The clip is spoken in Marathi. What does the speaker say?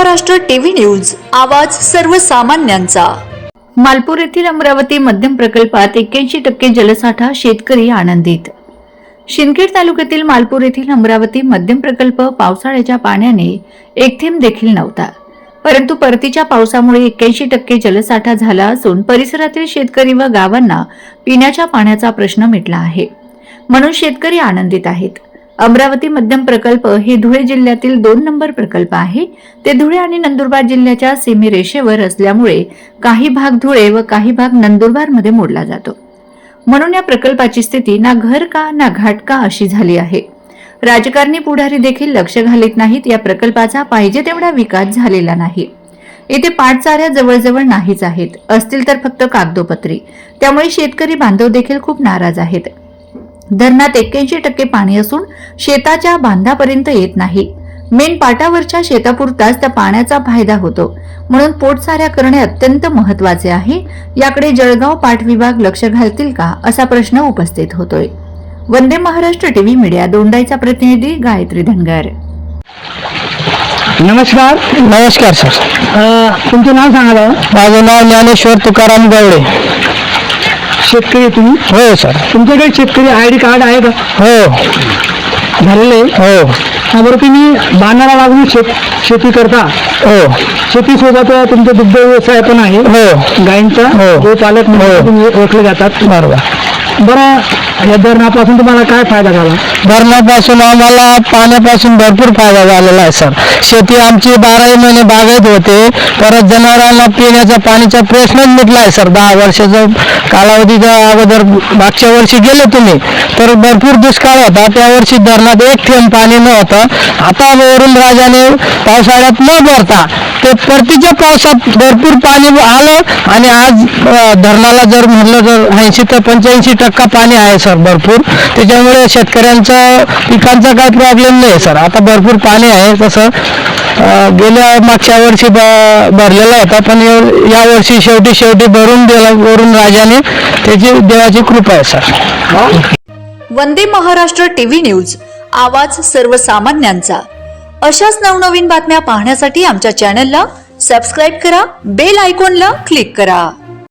महाराष्ट्र टीव्ही न्यूज आवाज सर्वसामान्यांचा. मालपूर येथील अमरावती मध्यम प्रकल्पात एक्क्याऐंशी टक्के जलसाठा शेतकरी आनंदित. शिंदखेड तालुक्यातील मालपूर येथील अमरावती मध्यम प्रकल्प पावसाळ्याच्या पाण्याने एक थेंब देखील नव्हता. परंतु परतीच्या पावसामुळे एक्क्याऐंशी टक्के जलसाठा झाला असून परिसरातील शेतकरी व गावांना पिण्याच्या पाण्याचा प्रश्न मिटला आहे. म्हणून शेतकरी आनंदित आहेत. अमरावती मध्यम प्रकल्प हे धुळे जिल्ह्यातील दोन नंबर प्रकल्प आहे. ते धुळे आणि नंदुरबार जिल्ह्याच्या सीमेरेषेवर असल्यामुळे काही भाग धुळे व काही भाग नंदुरबारमध्ये मोडला जातो. म्हणून या प्रकल्पाची स्थिती ना घर का ना घाट का अशी झाली आहे. राजकारणी पुढारी देखील लक्ष घालीत नाहीत या प्रकल्पाचा पाहिजे तेवढा विकास झालेला नाही. येथे पाटचाऱ्या जवळजवळ नाहीच आहेत. असतील तर फक्त कागदोपत्री. त्यामुळे शेतकरी बांधव देखील खूप नाराज आहेत. धरणात एक्क्याऐंशी टक्के पाणी असून शेताच्या बांधापर्यंत येत नाही. मेन पाटावरच्या शेतापुरताच त्या पाण्याचा फायदा होतो. म्हणून पोटसाऱ्या करणे अत्यंत महत्त्वाचे आहे. याकडे जळगाव पाट विभाग लक्ष घालतील का असा प्रश्न उपस्थित होतोय. वंदे महाराष्ट्र टीव्ही मीडिया दोंडाईचा प्रतिनिधी गायत्री धनगर. नमस्कार. नमस्कार सर. अ, तुमचं नाव सांगा. माझं नाव ज्ञानेश्वर तुकाराम गवळे. शेतकरी आहे तुम्ही? हो सर. तुमच्याकडे शेतकरी आय डी कार्ड आहे का? हो. झालेलं आहे? हो. हा बरं तुम्ही बांधाला लागून शेत शेती करता? हो. शेतीसोबत तुमचा दुग्ध व्यवसाय पण आहे. हो. गायींचा हो. गोपालक म्हणून हो. तुम्ही ओळखले जातात. बरोबर. बरं या धरणापासून तुम्हाला काय फायदा झाला? धरणापासून आम्हाला पाण्यापासून भरपूर फायदा झालेला आहे सर. शेती आमची बाराही महिने बागायत होते. परत जनावरांना पिण्याच्या पाण्याचा प्रश्नच मिटला आहे सर. दहा वर्षाचा कालावधीच्या अगोदर मागच्या वर्षी गेले तुम्ही तर भरपूर दुष्काळ होता. त्या वर्षी धरणात एक थेंब पाणी नव्हतं आता वरून राजाने पावसाळ्यात न भरता ते परतीच्या पावसात भरपूर पाणी आलं आणि आज धरणाला जर म्हटलं तर ऐंशी ते पंच्याऐंशी टक्के पाणी आहे सर भरपूर. त्याच्यामुळे शेतकऱ्यांचा पिकांचा काही प्रॉब्लेम नाही सर. आता भरपूर पाणी आहे तसं गेल्या मागच्या वर्षी ब- भरलेला होता पण या- या वर्षी शेवटी शेवटी भरून दिला वरून राजाने त्याची देवाची कृपा आहे sir. Vande Maharashtra TV news आवाज सर्वसामान्यांचा. अशाच नवनवीन बातम्या पाहण्यासाठी आमच्या चॅनलला सबस्क्राईब करा बेल आयकॉनला क्लिक करा.